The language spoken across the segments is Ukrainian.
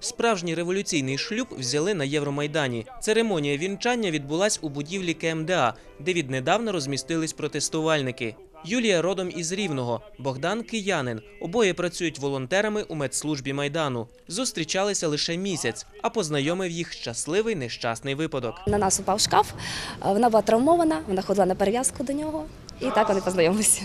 Справжній революційний шлюб взяли на Євромайдані. Церемонія вінчання відбулась у будівлі КМДА, де віднедавна розмістились протестувальники. Юлія родом із Рівного, Богдан киянин. Обоє працюють волонтерами у медслужбі майдану. Зустрічалися лише місяць, а познайомив їх щасливий нещасний випадок. На нас упав шкаф, вона була травмована, вона ходила на перев'язку до нього. І так вони познайомилися.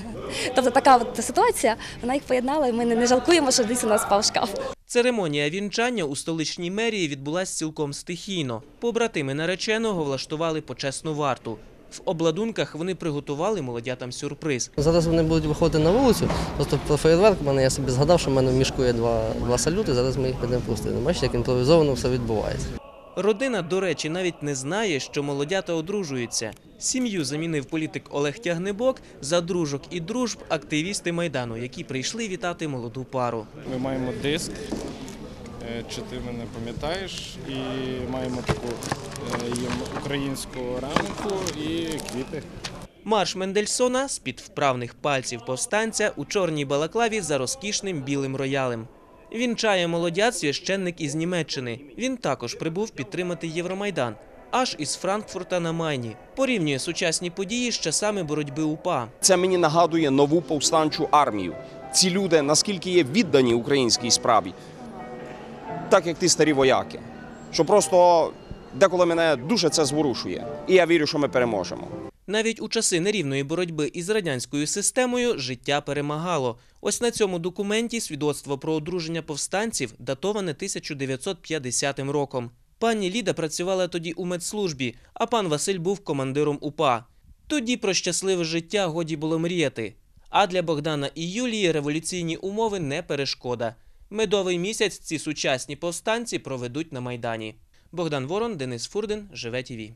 Тобто така от ситуація, вона їх поєднала, і ми не жалкуємо, що дійсно у нас впав шкаф. Церемонія вінчання у столичній мерії відбулася цілком стихійно. Побратими нареченого влаштували почесну варту. В обладунках вони приготували молодятам сюрприз. Зараз вони будуть виходити на вулицю. Просто про фейерверк мене я собі згадав, що в мене в мішку є два, два салюти. Зараз ми їх підемо пустити. Бачите, як імпровізовано все відбувається. Родина, до речі, навіть не знає, що молодята одружуються. Сім'ю замінив політик Олег Тягнебок за дружок і дружб активісти майдану, які прийшли вітати молоду пару. Ми маємо диск, е, чи ти мене пам'ятаєш, і маємо таку е, їм українську рамку і квіти. Марш Мендельсона з під вправних пальців повстанця у чорній балаклаві за розкішним білим роялем. Вінчає молодят священник із Німеччини. Він також прибув підтримати Євромайдан. Аж із Франкфурта на Майні порівнює сучасні події з часами боротьби УПА. Це мені нагадує нову повстанчу армію. Ці люди наскільки є віддані українській справі, так як ті старі вояки. Що просто деколи мене дуже це зворушує. І я вірю, що ми переможемо. Навіть у часи нерівної боротьби із радянською системою життя перемагало. Ось на цьому документі свідоцтво про одруження повстанців датоване 1950 роком. Пані Ліда працювала тоді у медслужбі, а пан Василь був командиром УПА. Тоді про щасливе життя годі було мріяти. А для Богдана і Юлії революційні умови не перешкода. Медовий місяць ці сучасні повстанці проведуть на майдані. Богдан Ворон, Денис Фурдин, Живе ТІВІ.